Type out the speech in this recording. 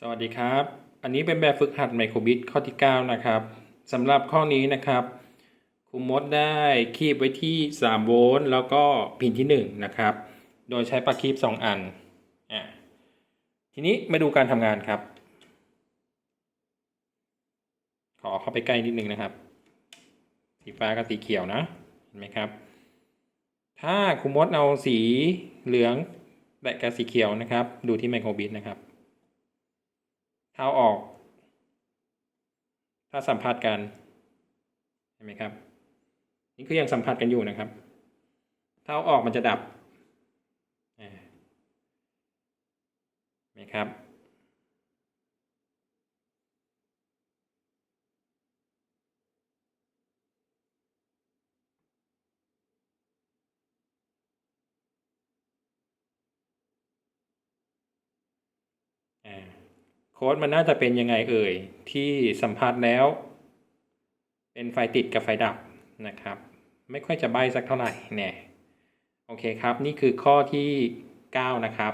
สวัสดีครับ อันนี้เป็นแบบฝึกหัดไมโครบิตข้อที่ 9 นะครับสำหรับข้อนี้นะครับครูมดได้คีบไว้ที่ 3 โวลต์แล้วก็พินที่ 1 นะครับ โดยใช้ปลั๊กคีบ 2 อันอะทีนี้มาดูการทำงานครับ ขอเข้าไปใกล้นิดนึงนะครับ สีฟ้ากับสีเขียวนะ เห็นไหมครับ ถ้าครูมดเอาสีเหลืองแตะกับสีเขียวนะครับ ดูที่ไมโครบิตนะครับ เท้าออก ถ้าสัมผัสกันเห็นไหมครับ นี่คือยังสัมผัสกันอยู่นะครับ เท้าออกมันจะดับอ่าเห็นไหมครับ อ่า โค้ดมันน่าจะเป็นยังไงเอ่ย ที่สัมผัสแล้ว เป็นไฟติดกับไฟดับนะครับ ไม่ค่อยจะใบสักเท่าไหร่เนี่ยโอเคครับ นี่คือข้อที่ 9 นะครับ